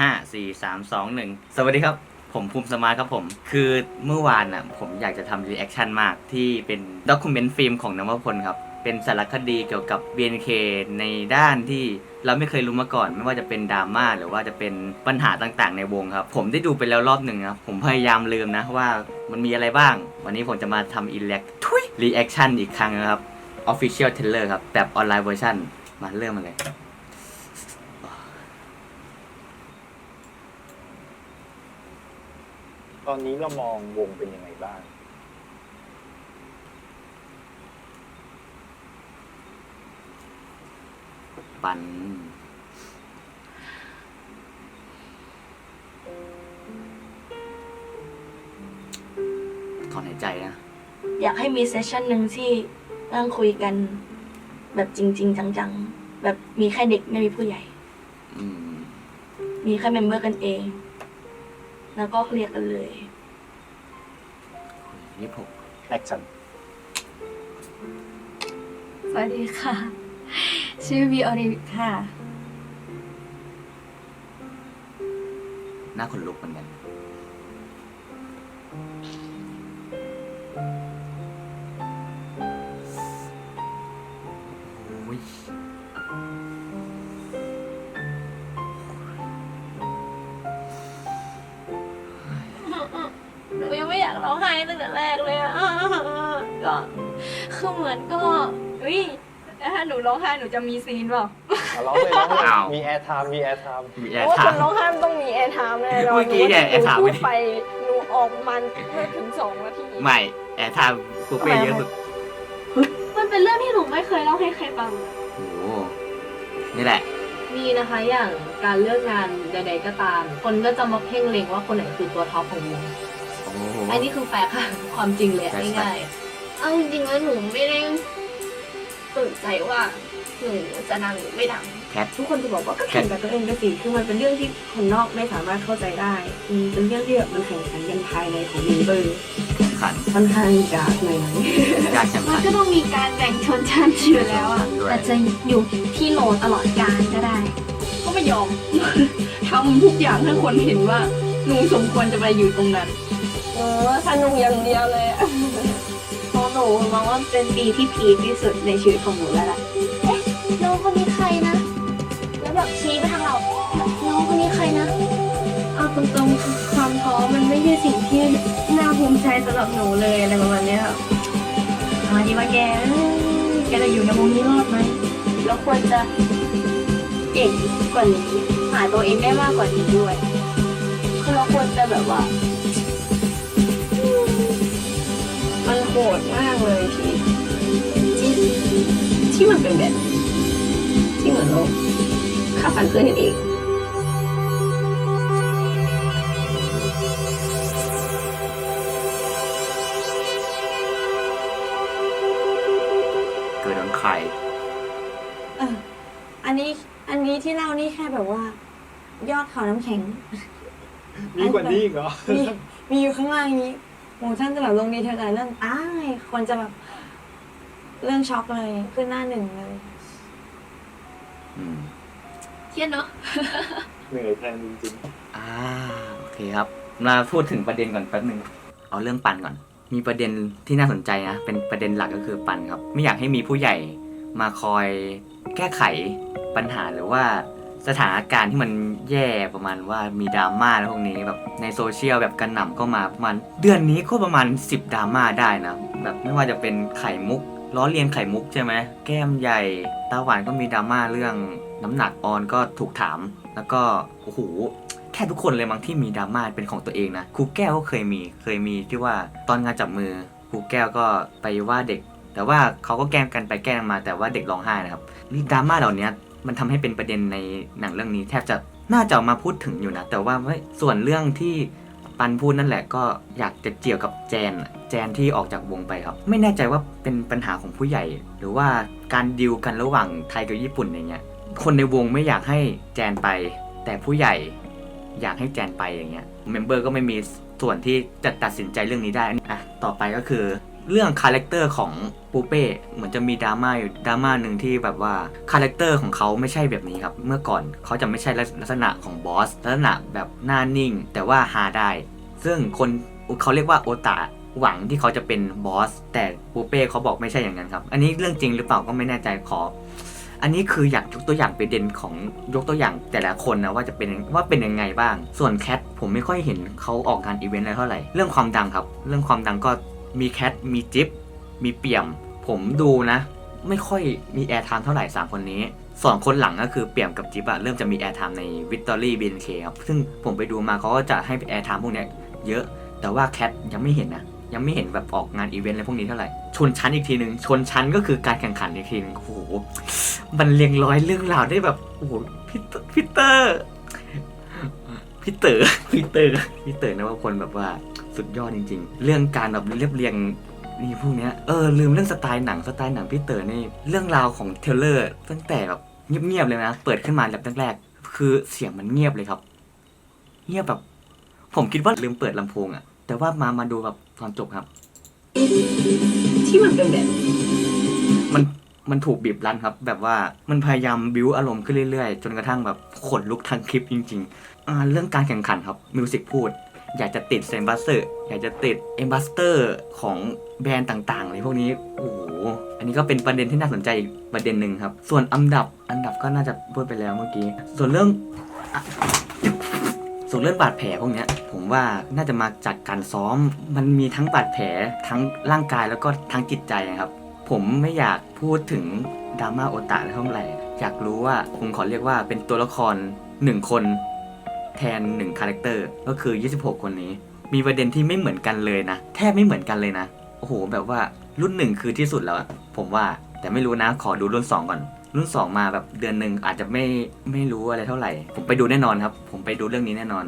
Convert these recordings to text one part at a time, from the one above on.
ห้าสี่สามสองหนึ่งสวัสดีครับ ผมภูมิสมาร์ทครับผม คือเมื่อวานน่ะผมอยากจะทำรีแอคชั่นมากที่เป็นด็อกิเมนต์ฟิล์มของนวพลครับ เป็นสารคดีเกี่ยวกับ BNK ในด้านที่เราไม่เคยรู้มาก่อน ไม่ว่าจะเป็นดราม่าหรือว่าจะเป็นปัญหาต่างๆ ในวงครับ ผมได้ดูไปแล้วรอบหนึ่งครับผมพยายามลืมนะว่ามันมีอะไรบ้าง วันนี้ผมจะมาทำอิเล็กทุยรีแอคชั่นอีกครั้งนะครับ Official t a i l e r ครับแบบออนไลน์เวอร์ชันมาเริ่มมาเลย ตอนนี้เรามองวงเป็นยังไงบ้าง ปัน ถอนหายใจนะ อยากให้มีเซสชันหนึ่งที่นั่งคุยกัน แบบจริง ๆ จังๆ แบบมีแค่เด็กไม่มีผู้ใหญ่ อืม มีแค่เมมเบอร์กันเอง แล้วก็เคลียร์กันเลยนี่ผมแอคชั่นสวัสดีค่ะ ชื่อวีออริวิค่ะ หน้าขนลุกเหมือนกันากร้องไห้ตั้งแต่แรกเลยอะก็คือเหมือนก็อุ้ยถ้าหนูร้องไห้หนูจะมีซีนเปล่าอะร้องเลยร้องเลยอ้าว มีแอร์ไทม์มีแอร์ไทม์มีเพแอราะร์ว่าถาคมนร้องไห้มันต้องมีแอร์ไทม์แน่นอนเมื่อกี้เนี่ยแอร์ไทม์ หนูไม่พูได้ดไปหนูออกมันไม่ถึงสองนาที ไม่ แอร์ไทม์คูเป้เยอะสุด มันเป็นเรื่องที่หนูไม่เคยเล่าให้ใครฟัง โอ้โหนี่แหละ มีนะคะอย่างการเลือกงานใดๆก็ตาม คนก็จะมาเพ่งเล็งว่าคนไหนคือตัวท็อปของวงโอ้โหอันนี้คือแฟกต์ค่ะ ความจริงเลยอะแฟกต์ง่ายเอาจริงๆแล้วหนูไม่ได้สนใจว่าหนูจะดังหรือไม่ดังแคททุกคนจะบอกว่าก็แข่งกับตัวเองไปสิคือมันเป็นเรื่องที่คนนอกไม่สามารถเข้าใจได้อืมเป็นเรื่องที่แบบมันแข่งขันกันภายในของเมมเบอร์แข่งขันค่อนข้างจะหน่อยการแข่งมัขันนก็ต้องมีการแบ่งชนชั้นอยู่แล้วอะด้วยอาจจะอยู่ที่โหลตลอดการก็ได้ ก็ไม่ยอม ทำทุกอย่างให้คนเห็นว่าหนูสมควรจะไปอยู่ตรงนั้น เออสนุกอย่างเดียวเลยอะเพราะหนูมองว่าเป็นปีที่พีคที่สุดในชีวิตของหนูแล้วล่ะน้องคนนี้ใครนะ แล้วแบบชี้ไปทางเราน้องคนนี้ใครนะ เอาตรงๆคือความท้อมันไม่ใช่สิ่งที่น่าภูมิใจสำหรับหนูเลยอะไรประมาณเนี้ยค่ะมาดีมาแกเอ้ยแกจะอยู่ในวงนี้รอดไหมเราควรจะเก่งกว่านี้หาตัวเองได้มากกว่านี้ด้วยคือเราควรจะแบบว่า มันโหดมากเลยที่ที่ที่มันเป็นแบบนี้ที่เหมือนเราข้าฝันเกินเห็นเองเกิดโดนใครเอออันนี้อันนี้ที่เล่านี่แค่แบบว่า ยอดเขาน้ำแข็ง มีกว่านี้อีกเหรอ มีมีอยู่ข้างล่างนี้ โหท่านจะแบบลงดีเทลแต่เรื่องตายคนจะแบบ เรื่องช็อกเลยขึ้นหน้าหนึ่งเลยอืมเทียนเนาะ เหนื่อยแทนจริงอ่าโอเคครับ มาพูดถึงประเด็นก่อนแป๊บนึงเอาเรื่องปันก่อน มีประเด็นที่น่าสนใจนะ เป็นประเด็นหลักก็คือปันครับ ไม่อยากให้มีผู้ใหญ่มาคอยแก้ไขปัญหาหรือว่า สถานการณ์ที่มันแย่ประมาณว่ามีดราม่าแล้วพวกนี้แบบในโซเชียลแบบกระหน่ำเข้ามาประมาณเดือนนี้ก็ประมาณ 10ดราม่าได้นะแบบไม่ว่าจะเป็นไข่มุกล้อเลียนไข่มุกใช่ไหมแก้มใหญ่ตาหวานก็มีดราม่าเรื่องน้ำหนักออนก็ถูกถาม แล้วก็โอ้โหแค่ทุกคนเลยมั้งที่มีดราม่าเป็นของตัวเองนะครูแก้วก็เคยมีเคยมีที่ว่าตอนงานจับมือครูแก้วก็ไปว่าเด็ก แต่ว่าเขาก็แกล้งกันไปแกล้งมาแต่ว่าเด็กร้องไห้นะครับดราม่าเหล่านี้ มันทำให้เป็นประเด็นในหนังเรื่องนี้ แทบจะน่าจะามาพูดถึงอยู่นะ แต่ว่าส่วนเรื่องที่ปันพูดนั่นแหละก็อยากจะเกี่ยวกับแจน แจนที่ออกจากวงไปครับ ไม่แน่ใจว่าเป็นปัญหาของผู้ใหญ่ หรือว่าการดิวกันระหว่างไทยกับญี่ปุ่นอย่างเงี้ย คนในวงไม่อยากให้แจนไป แต่ผู้ใหญ่อยากให้แจนไปอย่างเงี้ย เมมเบอร์ก็ไม่มีส่วนที่จะตัดสินใจเรื่องนี้ได้อะต่อไปก็คือ เรื่องคาแรคเตอร์ของปูเป้เหมือนจะมีดราม่าอยู่ดราม่าหนึ่งที่แบบว่าคาแรคเตอร์ของเขาไม่ใช่แบบนี้ครับ เมื่อก่อนเขาจะไม่ใช่ลักษณะของบอสลักษณะแบบหน้านิ่ง แต่ว่าหาได้ ซึ่งคนเขาเรียกว่าโอตาหวังที่เขาจะเป็นบอสแต่ปูเป้เขาบอกไม่ใช่อย่างนั้นครับ อันนี้เรื่องจริงหรือเปล่าก็ไม่แน่ใจขอ อันนี้คืออยากยกตัวอย่างประเด็นของยกตัวอย่างแต่ละคนนะว่าจะเป็นว่าเป็นยังไงบ้าง ส่วนแคทผมไม่ค่อยเห็นเขาออกงานอีเวนต์อะไรเท่าไหร่เรื่องความดังครับ เรื่องความดังก็ มีแคท มีจิ๊บ มีเปี่ยม ผมดูนะ ไม่ค่อยมีแอร์ไทม์เท่าไหร่สามคนนี้ส่วนคนหลังก็คือเปี่ยมกับจิ๊บอะเริ่มจะมีแอร์ไทม์ในวิกตอรี่บีนเคครับ ซึ่งผมไปดูมาเขาก็จะให้แอร์ไทม์พวกนี้เยอะ แต่ว่าแคทยังไม่เห็นนะ ยังไม่เห็นแบบออกงานอีเวนต์อะไรพวกนี้เท่าไหร่ ชนชั้นอีกทีหนึ่งชนชั้นก็คือการแข่งขันอีกทีหนึงโอ้โห มันเรียงร้อยเรื่องราวได้แบบ โอ้โหพีเตอร์ พี่เต๋อพี่เตอร์พี่เต๋อนะว่าคนแบบว่าสุดยอดจริง ๆ เรื่องการแบบเรียบเรียงนี่พวกเนี้ยเออลืมเรื่องสไตล์หนังสไตล์หนังพี่เต๋อนี่เรื่องราวของเทรลเลอร์ ตั้งแต่แบบเงียบๆเลยนะ เปิดขึ้นมาแบบแรกๆคือเสียงมันเงียบเลยครับ เงียบแบบ ผมคิดว่าลืมเปิดลำโพงอะแต่ว่ามามาดูแบบตอนจบครับ ที่มันเป็นแบบนี้มัน มันถูกบีบรันครับ แบบว่ามันพยายามบิวอารมณ์ขึ้นเรื่อยๆ จนกระทั่งแบบขนลุกทั้งคลิปจริงๆอ่าเรื่องการแข่งขันครับมิวสิกพูด อยากจะติดเซมบัสเตอร์อยากจะติดเอมบัสเตอร์ของแบรนด์ต่างๆอะไรพวกนี้โอ้โหอันนี้ก็เป็นประเด็นที่น่าสนใจอีกประเด็นหนึ่งครับ ส่วนอันดับอันดับก็น่าจะพูดไปแล้วเมื่อกี้ ส่วนเรื่องส่วนเรื่องบาดแผลพวกนี้ผมว่าน่าจะมาจากการซ้อม มันมีทั้งบาดแผลทั้งร่างกายแล้วก็ทั้งจิตใจครับ ผมไม่อยากพูดถึงดราม่าโอตะเท่าไหร่ อยากรู้ว่าผมขอเรียกว่าเป็นตัวละครหนึ่งคนแทนหนึ่งคาแรคเตอร์ ก็คือ 26 คนนี้ มีประเด็นที่ไม่เหมือนกันเลยนะ แทบไม่เหมือนกันเลยนะ โอ้โห แบบว่ารุ่นหนึ่งคือที่สุดแล้ว ผมว่า แต่ไม่รู้นะ ขอดูรุ่น 2 ก่อน รุ่น 2 มาแบบเดือนหนึ่งอาจจะไม่ไม่รู้อะไรเท่าไหร่ ผมไปดูแน่นอนครับ ผมไปดูเรื่องนี้แน่นอน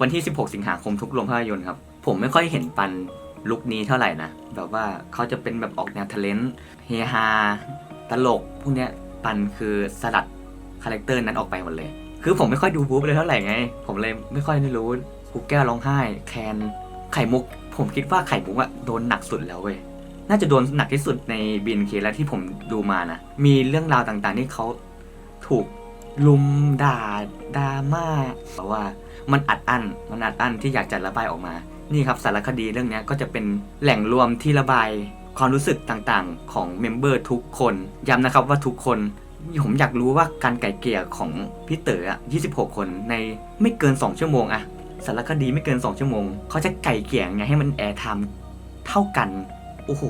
วันที่ 16 สิงหาคมทุกโรงภาพยนตร์ครับ ผมไม่ค่อยเห็นปัน ลุคนี้เท่าไหร่นะ แบบว่าเขาจะเป็นแบบออกแนวท a l e n t เฮฮาตลก พวกเนี้ยปันคือสลัดคาแรคเตอร์นั้นออกไปหมดเลย คือผมไม่ค่อยดูบู๊เลยเท่าไหร่ไง ผมเลยไม่ค่อยได้รู้กูแก้วร้องไห้ แคนไข่มุก ผมคิดว่าไข่มุกอะโดนหนักสุดแล้วเว้ยน่าจะโดนหนักที่สุดในบีนเคแล้วที่ผมดูมานะ มีเรื่องราวต่างๆที่เขาถูกลุมด่าดราม่าแบบว่ามันอัดอั้นมันอัดอั้นที่อยากจะระบายออกมา นี่ครับสารคดีเรื่องนี้ก็จะเป็นแหล่งรวมที่ระบายความรู้สึกต่างๆ ของเมมเบอร์ทุกคน ย้ำนะครับว่าทุกคน ผมอยากรู้ว่าการไก่เกลี่ยของพี่เต๋ออะ26 คนในไม่เกิน 2 ชั่วโมงอะสารคดีไม่เกิน 2 ชั่วโมง เขาจะไก่เกลี่ยงไงให้มันแอร์ไทม์เท่ากัน โอ้โห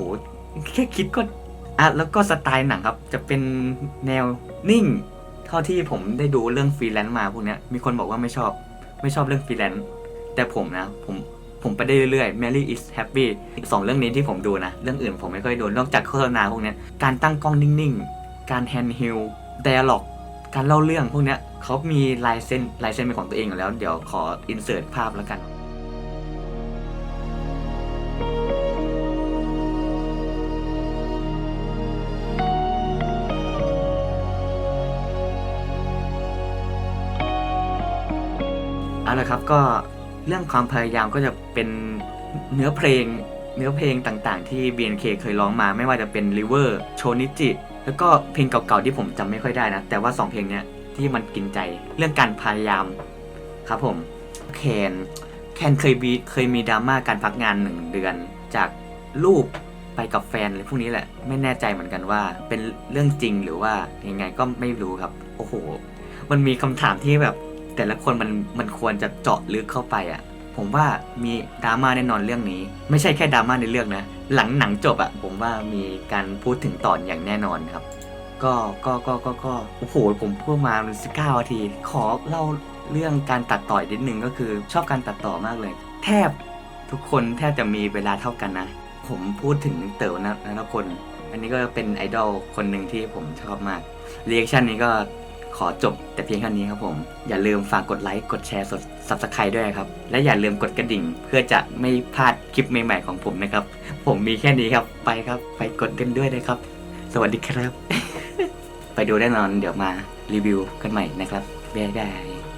แค่คิดก็อะแล้วก็สไตล์หนังครับ จะเป็นแนวนิ่ง เท่าที่ผมได้ดูเรื่องฟรีแลนซ์มาพวกนี้มีคนบอกว่าไม่ชอบ ไม่ชอบเรื่องฟรีแลนซ์แต่ผมนะ ผม ผมไปได้เรื่อยๆ Mary is happy สองเรื่องนี้ที่ผมดูนะ เรื่องอื่นผมไม่ค่อยดูนอกจากโฆษณาพวกนี้การตั้งกล้องนิ่งๆ การแฮนด์ฮิลไดอะล็อกการเล่าเรื่องพวกนี้เขามีลายเส้นลายเส้นเป็นของตัวเองอยู่แล้ว เดี๋ยวขออินเสิร์ตภาพแล้วกันเอาละครับก็ เรื่องความพยายามก็จะเป็นเนื้อเพลงเนื้อเพลงต่างๆ ที่ BNK เคยร้องมาไม่ว่าจะเป็น River โชนิจิ แล้วก็เพลงเก่าๆที่ผมจำไม่ค่อยได้นะ แต่ว่า 2 เพลงเนี้ยที่มันกินใจเรื่องการพยายามครับผมแคนแคนเคยมีเคยมีดราม่าการพักงานหนึ่งเดือน จากรูปไปกับแฟนอะไรพวกนี้แหละ ไม่แน่ใจเหมือนกันว่าเป็นเรื่องจริงหรือว่ายังไงก็ไม่รู้ครับ โอ้โห มันมีคำถามที่แบบ แต่ละคนมันมันควรจะเจาะลึกเข้าไปอะ ผมว่ามีดราม่าแน่นอนเรื่องนี้ ไม่ใช่แค่ดราม่าในเรื่องนะ หลังหนังจบอะ ผมว่ามีการพูดถึงตอนอย่างแน่นอนครับ ก็ก็ก็ก็ก็โอ้โหผมพูดมาสิบเก้านาที ขอเล่าเรื่องการตัดต่อยนิดนึงก็คือชอบการตัดต่อมากเลย แทบทุกคนแทบจะมีเวลาเท่ากันนะ ผมพูดถึงเต๋อนะนะคน อันนี้ก็เป็นไอดอลคนหนึ่งที่ผมชอบมากเรีแอคชั่นนี้ก็ ขอจบแต่เพียงเท่านี้ครับผม อย่าลืมฝากกดไลค์กดแชร์สด subscribe ด้วยครับ และอย่าลืมกดกระดิ่ง เพื่อจะไม่พลาดคลิปใหม่ๆของผมนะครับ ผมมีแค่นี้ครับไปครับ ไปกดกันด้วยนะครับ สวัสดีครับ ไปดูแน่นอนเดี๋ยวมารีวิวกันใหม่นะครับบ๊ายบาย